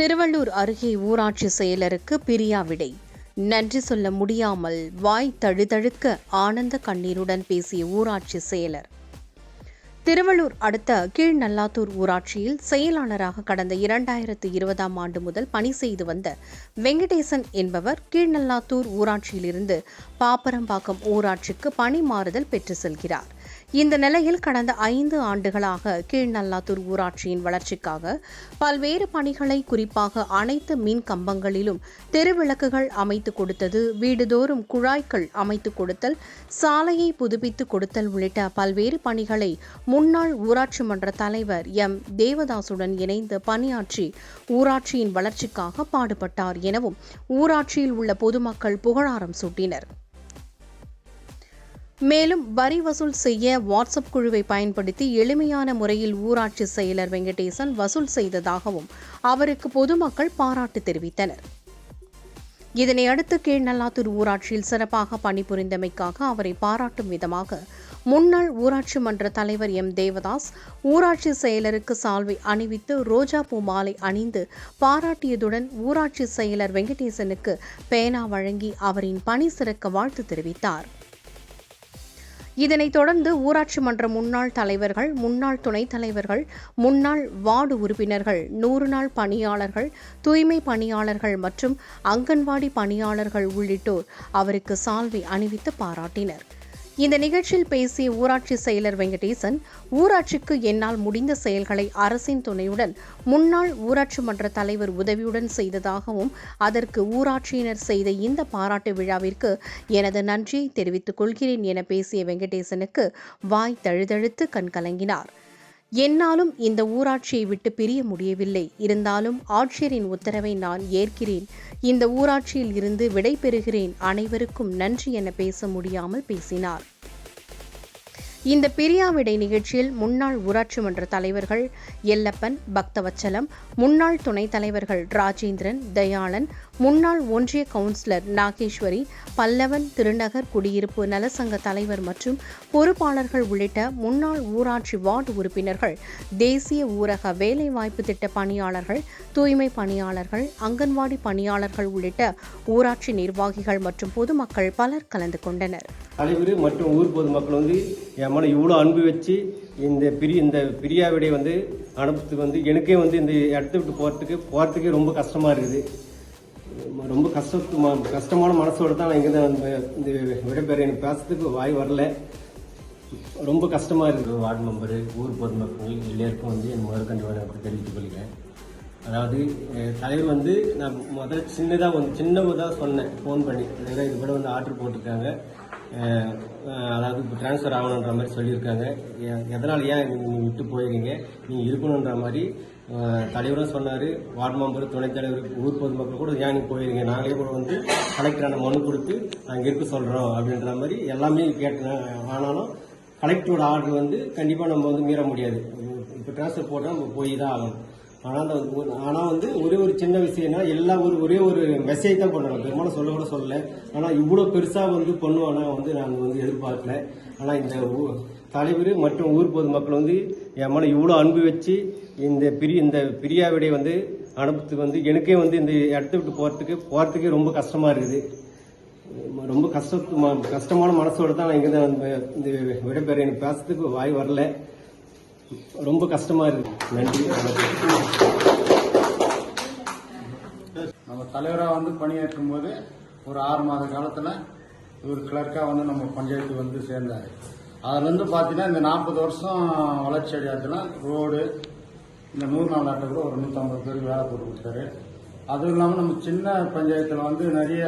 திருவள்ளூர் அருகே ஊராட்சி செயலருக்கு பிரியா விடை. நன்றி சொல்ல முடியாமல் வாய் தழுதழுக்க ஆனந்த கண்ணீருடன் பேசிய ஊராட்சி செயலர். திருவள்ளூர் அடுத்த கீழ்நல்லாத்தூர் ஊராட்சியில் செயலாளராக கடந்த இரண்டாயிரத்து இருபதாம் ஆண்டு முதல் பணி செய்து வந்த வெங்கடேசன் என்பவர் கீழ்நல்லாத்தூர் ஊராட்சியிலிருந்து பாப்பரம்பாக்கம் ஊராட்சிக்கு பணி மாறுதல் பெற்று செல்கிறார். இந்த நிலையில் கடந்த ஐந்து ஆண்டுகளாக கீழ்நல்லாத்தூர் ஊராட்சியின் வளர்ச்சிக்காக பல்வேறு பணிகளை குறிப்பாக அனைத்து மின் கம்பங்களிலும் தெருவிளக்குகள் அமைத்து கொடுத்தது வீடுதோறும் குழாய்கள் அமைத்து கொடுத்தல் சாலையை புதுப்பித்து கொடுத்தல் உள்ளிட்ட பல்வேறு பணிகளை முன்னாள் ஊராட்சி மன்ற தலைவர் எம். தேவதாசுடன் இணைந்து பணியாற்றி ஊராட்சியின் வளர்ச்சிக்காக பாடுபட்டார் எனவும் ஊராட்சியில் உள்ள பொதுமக்கள் புகழாரம் சூட்டினர். மேலும் வரி வசூல் செய்ய வாட்ஸ்அப் குழுவை பயன்படுத்தி எளிமையான முறையில் ஊராட்சி செயலர் வெங்கடேசன் வசூல் செய்ததாகவும் அவருக்கு பொதுமக்கள் பாராட்டு தெரிவித்தனர். இதனையடுத்து கீழ்நல்லாத்தூர் ஊராட்சியில் சிறப்பாக பணிபுரிந்தமைக்காக அவரை பாராட்டும் விதமாக முன்னாள் ஊராட்சி மன்ற தலைவர் எம். தேவதாஸ் ஊராட்சி செயலருக்கு சால்வை அணிவித்து ரோஜா பூ மாலை அணிந்து பாராட்டியதுடன் ஊராட்சி செயலர் வெங்கடேசனுக்கு பேனா வழங்கி அவரின் பணி சிறக்க வாழ்த்து தெரிவித்தார். இதனைத் தொடர்ந்து ஊராட்சி மன்ற முன்னாள் தலைவர்கள் முன்னாள் துணைத் தலைவர்கள் முன்னாள் வார்டு உறுப்பினர்கள் நூறு நாள் பணியாளர்கள் தூய்மை பணியாளர்கள் மற்றும் அங்கன்வாடி பணியாளர்கள் உள்ளிட்டோர் அவருக்கு சால்வை அணிவித்து பாராட்டினர். இந்த நிகழ்ச்சியில் பேசிய ஊராட்சி செயலர் வெங்கடேசன் ஊராட்சிக்கு என்னால் முடிந்த செயல்களை அரசின் துணையுடன் முன்னாள் ஊராட்சி மன்ற தலைவர் உதவியுடன் செய்ததாகவும் அதற்கு ஊராட்சியினர் செய்த இந்த பாராட்டு விழாவிற்கு எனது நன்றியை தெரிவித்துக் கொள்கிறேன் என பேசிய வெங்கடேசனுக்கு வாய் தழுதழுத்து கண்கலங்கினார் என்னாலும் இந்த ஊராட்சியை விட்டு பிரிய முடியவில்லை. இருந்தாலும் ஆட்சியரின் உத்தரவை நான் ஏற்கிறேன். இந்த ஊராட்சியில் இருந்து விடை பெறுகிறேன் அனைவருக்கும் நன்றி என பேச முடியாமல் பேசினார். இந்த பிரியாவிடை நிகழ்ச்சியில் முன்னாள் ஊராட்சி மன்ற தலைவர்கள் எல்லப்பன் பக்தவச்சலம் முன்னாள் துணைத் தலைவர்கள் ராஜேந்திரன் தயாளன் முன்னாள் ஒன்றிய கவுன்சிலர் நாகேஸ்வரி பல்லவன் திருநகர் குடியிருப்பு நலசங்க தலைவர் மற்றும் பொறுப்பாளர்கள் உள்ளிட்ட முன்னாள் ஊராட்சி வார்டு உறுப்பினர்கள் தேசிய ஊரக வேலைவாய்ப்பு திட்ட பணியாளர்கள் தூய்மை பணியாளர்கள் அங்கன்வாடி பணியாளர்கள் உள்ளிட்ட ஊராட்சி நிர்வாகிகள் மற்றும் பொதுமக்கள் பலர் கலந்து கொண்டனர். மற்றும் ஊர் பொதுமக்கள் வந்து மேலே இவ்வளோ அன்பு வச்சு இந்த பிரி இந்த பிரியாவிடையை வந்து அனுப்புறதுக்கு வந்து எனக்கே வந்து இந்த இடத்த விட்டு போகிறதுக்கு போகிறதுக்கே ரொம்ப கஷ்டமாக இருக்குது. ரொம்ப கஷ்டத்து ம- கஷ்டமான மனசோட தான் நான் இங்கே தான் இந்த விடைபெற எனக்கு பேசுறதுக்கு வாய் வரல. ரொம்ப கஷ்டமாக இருக்குது. வார்டு மெம்பரு ஊர் பொதுமக்கள் எல்லாருக்கும் வந்து என் முதற்கண்டு அப்படி தெரிவித்துக் கொள்கிறேன். அதாவது தலைவர் வந்து நான் முதல்ல சின்னதாக வந்து சின்னதாக சொன்னேன் ஃபோன் பண்ணி. இது கூட வந்து ஆர்டர் போட்டிருக்காங்க. அதாவது இப்போ ட்ரான்ஸ்ஃபர் ஆகணுன்ற மாதிரி சொல்லியிருக்காங்க. எதனால் ஏன் நீங்கள் விட்டு போயிருக்கீங்க? நீங்கள் இருக்கணுன்ற மாதிரி தலைவரும் சொன்னார். வார்டு மெம்பர் துணைத் தலைவர் ஊர் பொதுமக்கள் கூட ஏன் நீங்கள் போயிருக்கீங்க? நாங்களே கூட வந்து கலெக்டரான மனு கொடுத்து நாங்கள் இருக்க சொல்கிறோம் அப்படின்ற மாதிரி எல்லாமே கேட்டேன் ஆனாலும் கலெக்டரோட ஆர்டர் வந்து கண்டிப்பாக நம்ம வந்து மீற முடியாது. இப்போ ட்ரான்ஸ்ஃபர் போட்டால் நம்ம போய் தான் ஆகணும். ஆனால் அந்த ஆனால் வந்து ஒரே ஒரு சின்ன விஷயம்னா எல்லா ஒரு ஒரே ஒரு மெசேஜ் தான் பண்ணுறாங்க பெரும்பாலும் சொல்ல கூட சொல்லல. ஆனால் இவ்வளோ பெருசாக வந்து பண்ணுவானா வந்து நாங்கள் வந்து எதிர்பார்க்கல. ஆனால் இந்த ஊ- தலைவர் மற்றும் ஊர் பொதுமக்கள் வந்து என் மேலே இவ்வளோ அன்பு வச்சு இந்த பிரி இந்த பிரியாவிடையை வந்து அனுப்புறதுக்கு வந்து எனக்கே வந்து இந்த இடத்த விட்டு போகிறதுக்கு போகிறதுக்கே ரொம்ப கஷ்டமாக இருக்குது. ரொம்ப கஷ்ட ம- கஷ்டமான மனசோடு தான் நான் இங்கே தான் இந்த விடைபெற எனக்கு பேசுறதுக்கு வாய் வரல. ரொம்ப கஷ்டமா இருக்கு. நன்றி நம்ம தலைவராக வந்து பணியாற்றும் போது ஒரு ஆறு மாத காலத்தில் இவர் கிளர்க்காக வந்து நம்ம பஞ்சாயத்து வந்து சேர்ந்தார். அதுலேருந்து பார்த்தீங்கன்னா இந்த நாற்பது வருஷம் வளர்ச்சி அடையாதுல ரோடு இந்த நூறு நாள் ஆட்டை கூட ஒரு நூற்றம்பது பேருக்கு வேலை போட்டு கொடுத்தாரு. அதுவும் இல்லாமல் நம்ம சின்ன பஞ்சாயத்தில் வந்து நிறைய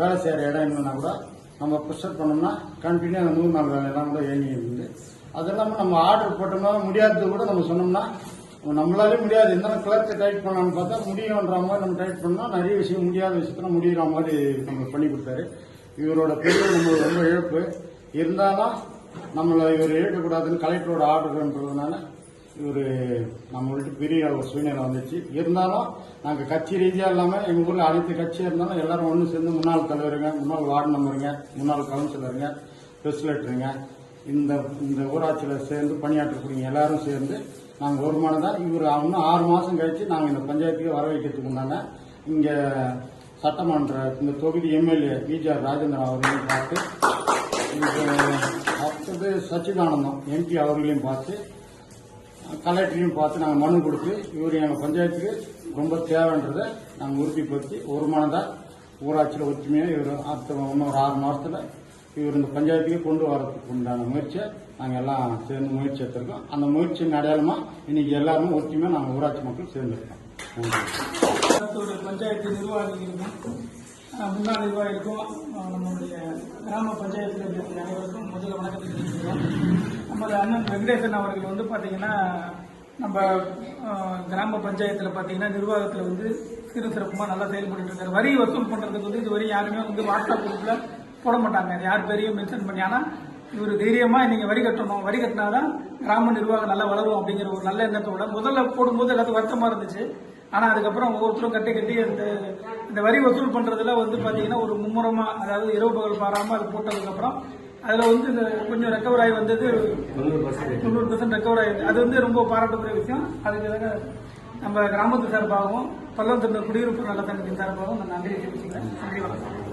வேலை செய்கிற இடம் என்னன்னா கூட நம்ம ப்ரெஷர் பண்ணோம்னா கண்டினியூ அந்த நூறு நாள் வேலையெல்லாம் கூட இயங்கி இருந்து அது இல்லாமல் நம்ம ஆர்டர் போட்டோம்னா முடியாதது கூட நம்ம சொன்னோம்னா நம்மளாலே முடியாது. எந்த கிளர்ச்சை டைட் பண்ணலாம்னு பார்த்தா முடியுன்ற மாதிரி நம்ம டைட் பண்ணால் நிறைய விஷயம் முடியாத விஷயத்துல முடிகிற மாதிரி நம்ம பண்ணி கொடுத்தாரு. இவரோட பெரிய நம்மளுக்கு ரொம்ப இழப்பு. இருந்தாலும் நம்மளை இவர் இழக்கக்கூடாதுன்னு கலெக்டரோட ஆர்டர்ன்றதுனால இவர் நம்மள்ட்ட பெரிய ஒரு சூழ்நிலை வந்துச்சு. இருந்தாலும் நாங்கள் கட்சி ரீதியாக இல்லாமல் எங்கள் ஊரில் அனைத்து கட்சியாக இருந்தாலும் எல்லாரும் ஒன்று சேர்ந்து முன்னாள் தலைவருங்க முன்னாள் வார்டு மெம்பருங்க முன்னாள் கவுன்சிலருங்க பிரசிடென்ட்டுங்க இந்த இந்த ஊராட்சியில் சேர்ந்து பணியாற்றக்கூடிய எல்லாரும் சேர்ந்து நாங்கள் ஒரு மாதம் தான் இவர் இன்னும் ஆறு மாதம் கழித்து நாங்கள் இந்த பஞ்சாயத்துக்கு வர வைக்கிறதுக்கு உண்டான இங்கே சட்டமன்ற இந்த தொகுதி எம்எல்ஏ பிஜிஆர் ராஜேந்திரன் அவர்களையும் பார்த்து அடுத்தது சச்சிதானந்தம் எம்பி அவர்களையும் பார்த்து கலெக்டரையும் பார்த்து நாங்கள் மனு கொடுத்து இவர் எங்கள் பஞ்சாயத்துக்கு ரொம்ப தேவைன்றதை நாங்கள் உறுதிப்படுத்தி ஒரு மனதாக ஊராட்சியில் ஒற்றுமையாக இவர் அடுத்த இன்னும் ஒரு ஆறு மாதத்தில் இவர் இந்த பஞ்சாயத்துக்கு கொண்டு வரதுக்கு உண்டான முயற்சியை நாங்கள் எல்லாம் சேர்ந்து முயற்சி எடுத்திருக்கோம். அந்த முயற்சியின் அடையாளமாக இன்னைக்கு எல்லாருமே ஒற்றுமையாக நாங்கள் ஊராட்சி மக்கள் சேர்ந்திருக்கோம். பஞ்சாயத்து நிர்வாகிகளுக்கும் முன்னாள் நிர்வாகிகளுக்கும் நம்மளுடைய கிராம பஞ்சாயத்தில் இருக்கக்கூடிய அனைவருக்கும் முதல்ல வணக்கத்தை தெரிவிக்கிறோம் நமது அண்ணன் வெங்கடேசன் அவர்கள் வந்து பார்த்தீங்கன்னா நம்ம கிராம பஞ்சாயத்தில் பார்த்தீங்கன்னா நிர்வாகத்தில் வந்து சிறு சிறப்புமாக நல்லா செயல்பட்டு இருக்காரு. வரி வசூல் பண்ணுறதுக்கு வந்து இதுவரை யாருமே வந்து வாட்ஸ்அப் குரூப்பில் போட மாட்டாங்க. யார் பேரையும் மென்ஷன் பண்ணி ஆனால் இவர் தைரியமா நீங்க வரி கட்டணும். வரி கட்டினாதான் கிராம நிர்வாகம் நல்லா வளரும் அப்படிங்கிற ஒரு நல்ல எண்ணத்தோட முதல்ல போடும்போது எல்லாத்துக்கும் வருத்தமா இருந்துச்சு. ஆனா அதுக்கப்புறம் ஒவ்வொருத்தரும் கட்டி கட்டி அந்த இந்த வரி வசூல் பண்றதுல வந்து பாத்தீங்கன்னா ஒரு மும்முரமா அதாவது இரவு பகல் பாராம அது போட்டதுக்கு அப்புறம் அதுல வந்து இந்த கொஞ்சம் ரெக்கவர் ஆகி வந்தது தொண்ணூறு பர்சன்ட் ரெக்கவர் ஆகி அது வந்து ரொம்ப பாராட்டக்கூடிய விஷயம். அதுக்காக நம்ம கிராமத்து சார்பாகவும் பள்ளம் குடியிருப்பு நலத்தங்கத்தின் சார்பாகவும் நான் நன்றி தெரிவிச்சுக்கிறேன். நன்றி வணக்கம்.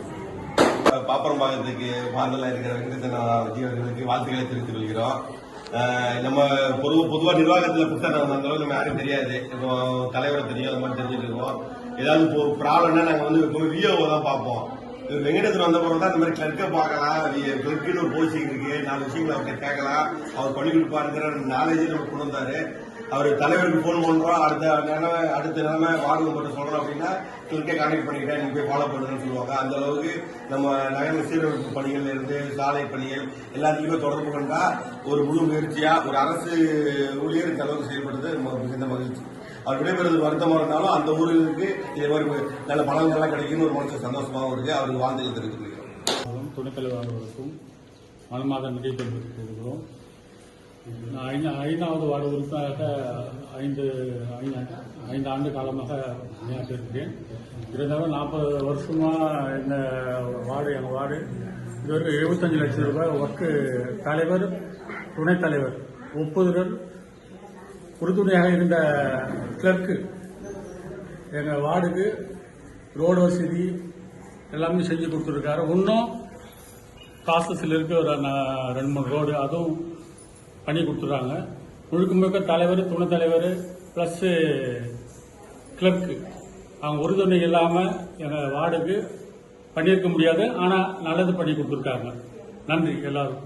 பாப்பரம்பாக்கத்துக்கு மாநில இருக்கிற வெங்கடேசன் அவர்களுக்கு வாழ்த்துக்களை தெரிவித்துக் கொள்கிறோம். நம்ம பொது பொதுவா நிர்வாகத்துல புத்தகம் அந்த அளவுக்கு நம்ம யாரும் தெரியாது. இப்போ தலைவரை தெரியும் அந்த மாதிரி தெரிஞ்சுட்டு இருக்கோம். ஏதாவது இப்போ ப்ராப்ளம்னா நாங்க வந்து இப்போ விஓ தான் பார்ப்போம். இவர் வெங்கடேசன் வந்த பிறகு தான் இந்த மாதிரி கிளர்க்கை பார்க்கலாம். கிளர்க்குன்னு ஒரு போஸ்டிங் இருக்கு. நாலு விஷயங்களை அவர்கிட்ட கேட்கலாம். அவர் பண்ணி கொடுப்பாருங்கிற நாலேஜ் நம்ம கொண்டு வந்தாரு. அவர் தலைவருக்கு ஃபோன் பண்றோம். அடுத்த நிலைமை அடுத்த நிலைமை வார்டு மட்டும் சொல்றோம் அப்படின்னா கிளர்க்கே கான்டாக்ட் பண்ணிக்கிட்டேன் போய் ஃபாலோ பண்ணுறதுன்னு சொல்லுவாங்க. அந்த அளவுக்கு நம்ம நகர சீரமைப்பு பணிகள் இருந்து சாலை பணிகள் எல்லாத்தையுமே தொடர்பு கொண்டா ஒரு முழு முயற்சியா ஒரு அரசு ஊழியர் இந்த அளவுக்கு செயல்படுறது மிகுந்த மகிழ்ச்சி. அவர் விடைபெறது வருத்தமாக இருந்தாலும் அந்த ஊருக்கு இதே மாதிரி நல்ல பலன்கள்லாம் கிடைக்கும்னு ஒரு மனசு சந்தோஷமாகவும் இருக்கு. அவருக்கு வாழ்ந்துகள் தெரிவித்துக் கொள்கிறோம் அவர்களும் துணைத் தலைவர்களுக்கும் தெரிவித்துக் கொள்கிறோம். ஐந்தாவது வார்டு உறுப்பினராக ஐந்து ஐந்து- ஐந்து ஆண்டு காலமாக பணியாற்றிருக்கிறேன் இருந்தாலும் நாற்பது வருஷமா இந்த வார்டு எங்கள் வார்டு இதுவரைக்கும் எழுபத்தஞ்சு லட்சம் ரூபாய் ஒர்க்கு தலைவர் துணைத் தலைவர் ஒப்புதல் உறுதுணையாக இருந்த கிளர்க்கு எங்கள் வார்டுக்கு ரோடு வசதி எல்லாமே செஞ்சு கொடுத்துருக்காரு. இன்னும் காசஸில் இருக்க ஒரு ரெண்டு மூணு ரோடு அதுவும் பண்ணி கொடுத்துட்றாங்க. முழுக்க முழுக்க தலைவர் துணைத் தலைவர் ப்ளஸ்ஸு கிளர்க்கு அவங்க உறுதுணை இல்லாமல் எங்கள் வார்டுக்கு பண்ணியிருக்க முடியாது. ஆனால் நல்லது பண்ணி கொடுத்துருக்காங்க. நன்றி எல்லாரும்.